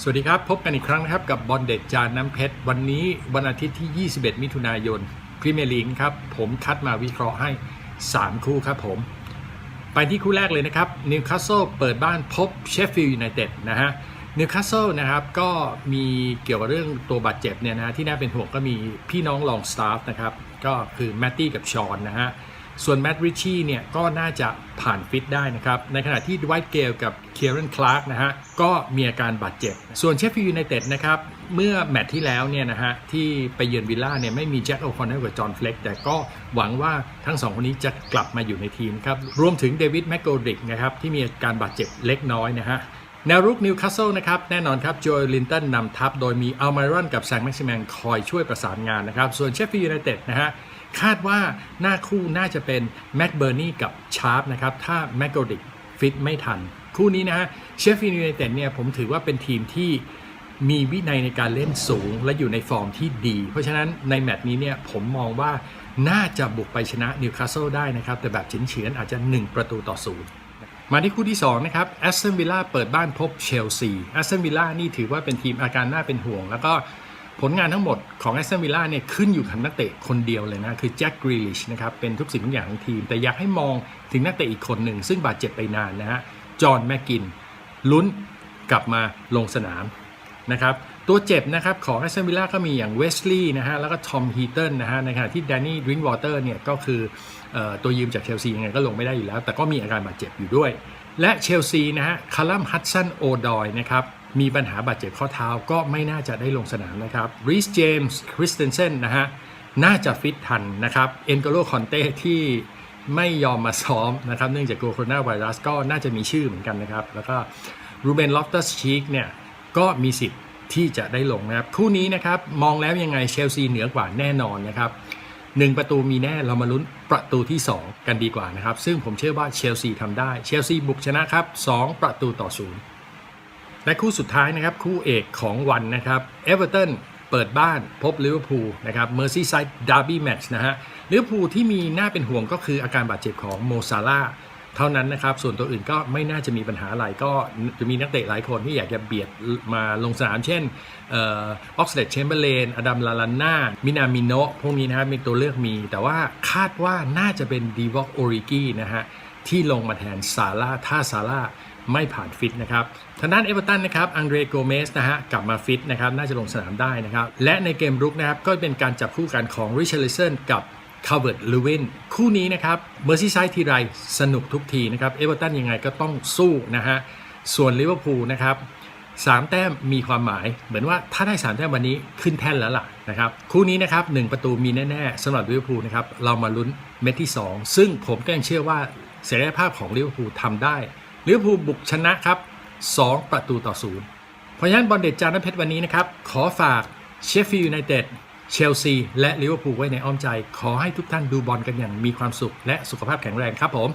สวัสดีครับ พบกันอีกครั้งนะครับ กับบอลเด็ดจานน้ำเพชร วันนี้วันอาทิตย์ที่ 21 มิถุนายนพรีเมียร์ลีกครับ ผมคัดมาวิเคราะห์ให้ 3 คู่ครับผม ไปที่คู่แรกเลยนะครับนิวคาสเซิลเปิดบ้านพบเชฟฟิลด์ยูไนเต็ดนะฮะนิวคาสเซิลนะครับก็มีเกี่ยวกับเรื่องตัวบาดเจ็บเนี่ยนะฮะที่น่าเป็นห่วงก็มีพี่น้องลองสตาฟนะครับก็คือแมตตี้กับชอนนะฮะ ส่วนแมตต์ริชชี่เนี่ยก็น่าจะผ่านฟิตได้นะครับ ในขณะที่ดไวท์เกลกับเคียร์นคลาร์กนะฮะก็มีอาการบาดเจ็บ ส่วนเชฟฟิลด์ยูไนเต็ดนะครับ เมื่อแมตช์ที่แล้วเนี่ยนะฮะที่ไปเยือนวิลล่าเนี่ยไม่มีแจ็คโอคอนเนลกับจอห์นเฟล็กแต่ก็หวังว่าทั้งสองคนนี้จะกลับมาอยู่ในทีมครับ รวมถึงเดวิดแมกโกริกนะครับที่มีอาการบาดเจ็บเล็กน้อยนะฮะ แนวรุกนิวคาสเซิลนะครับแน่นอนครับโจลินตันนำทัพโดยมีอัลมารอนกับแซงแม็กซิแมนคอยช่วยประสานงานนะครับ ส่วนเชฟฟี่ยูไนเต็ดนะฮะคาดว่าหน้าคู่น่าจะเป็นแม็กเบอร์นี่กับชาร์ปนะครับถ้าแมกโกดิกฟิตไม่ทัน คู่นี้นะฮะเชฟฟี่ยูไนเต็ดเนี่ยผมถือว่าเป็นทีมที่มีวินัยในการเล่นสูงและอยู่ในฟอร์มที่ดี เพราะฉะนั้นในแมตช์นี้เนี่ยผมมองว่าน่าจะบุกไปชนะนิวคาสเซิลได้นะครับ แต่แบบเฉียนๆอาจจะ 1 ประตูต่อศูนย์ มาที่คู่ที่2นะครับแอสตันวิลล่าเปิดบ้านพบเชลซีแอสตันวิลล่านี่ถือว่าเป็นทีมอาการน่าเป็นห่วง แล้วก็ผลงานทั้งหมดของแอสตันวิลล่าเนี่ยขึ้นอยู่กับนักเตะคนเดียวเลยนะ คือแจ็คกรีลิชนะครับ เป็นทุกสิ่งทุกอย่างของทีม แต่อยากให้มองถึงนักเตะอีกคนหนึ่ง ซึ่งบาดเจ็บไปนานนะฮะจอห์นแมกกินลุ้นกลับมาลงสนาม นะครับตัวเจ็บนะครับของแอสตันวิลล่าก็มีอย่างเวสลีย์นะฮะแล้วก็ทอมฮีเติลนะฮะในขณะที่แดนนี่ดริงวอเตอร์เนี่ยก็คือออตัวยืมจากเชลซียังไงก็ลงไม่ได้อยู่แล้ว แต่ก็มีอาการบาดเจ็บอยู่ด้วย และเชลซีนะฮะคาลัมฮัตสันโอดอยนะครับมีปัญหาบาดเจ็บข้อเท้าก็ไม่น่าจะได้ลงสนามนะครับรีสเจมส์คริสเตนเซนนะฮะน่าจะฟิตทันนะครับเอ็นโกโลคอนเต้ที่ไม่ยอมมาซ้อมนะครับเนื่องจากโคโรนาไวรัสก็น่าจะมีชื่อเหมือนกันนะครับ แล้วก็รูเบนลอฟตัสชีกเนี่ย ก็มีสิทธิ์ที่จะได้ลงนะครับ คู่นี้นะครับมองแล้วยังไงเชลซีเหนือกว่าแน่นอนนะครับหนึ่งประตูมีแน่เรามาลุ้นประตูที่ 2 กันดีกว่านะครับ ซึ่งผมเชื่อว่าเชลซีทำได้เชลซีบุกชนะครับ2ประตูต่อศูนย์และคู่สุดท้ายนะครับคู่เอกของวันนะครับเอเวอร์ตันเปิดบ้านพบลิเวอร์พูลนะครับเมอร์ซี่ไซด์ดาร์บี้แมตช์นะฮะลิเวอร์พูลที่มีน่าเป็นห่วงก็คืออาการบาดเจ็บของโมซาลา เท่านั้นนะครับ ส่วนตัวอื่นก็ไม่น่าจะมีปัญหาอะไรก็จะมีนักเตะหลายคนที่อยากจะเบียดมาลงสนามเช่นออกซเดตเชมเบอร์เลนอดัมลาลาน่ามินามิโนะพวกนี้นะครับมีตัวเลือกมี แต่ว่าคาดว่าน่าจะเป็นดีวอกโอริกี้นะฮะที่ลงมาแทนซาร่าถ้าซาร่าไม่ผ่านฟิตนะครับทางด้านเอเวอร์ตันนะครับ อังเดรโกเมสนะฮะกลับมาฟิตนะครับ น่าจะลงสนามได้นะครับ และในเกมรุกนะครับ ก็เป็นการจับคู่กันของริชาร์ลิสันกับ คาร์เวิร์ดลูวินคู่นี้นะครับเมอร์ซี่ไซด์ทีไรสนุกทุกทีนะครับเอเวอร์ตันยังไงก็ต้องสู้นะฮะส่วนลิเวอร์พูลนะครับสามแต้มมีความหมาย เหมือนว่าถ้าได้3แต้มวันนี้ขึ้นแท่นแล้วล่ะนะครับคู่นี้นะครับหนึ่งประตูมีแน่ ๆสำหรับลิเวอร์พูลนะครับเรามาลุ้นเม็ดที่ 2 ซึ่งผมก็ยังเชื่อว่าเสรีภาพของลิเวอร์พูลทำได้ลิเวอร์พูลบุกชนะครับ 2 ประตูต่อศูนย์เพราะฉะนั้นบอลเด็ดจานน้ำเพชรวันนี้นะครับขอฝากเชฟฟิลด์ยูไนเต็ด เชลซี และลิเวอร์พูลไว้ในอ้อมใจ ขอให้ทุกท่านดูบอลกันอย่างมีความสุข และสุขภาพแข็งแรงครับผม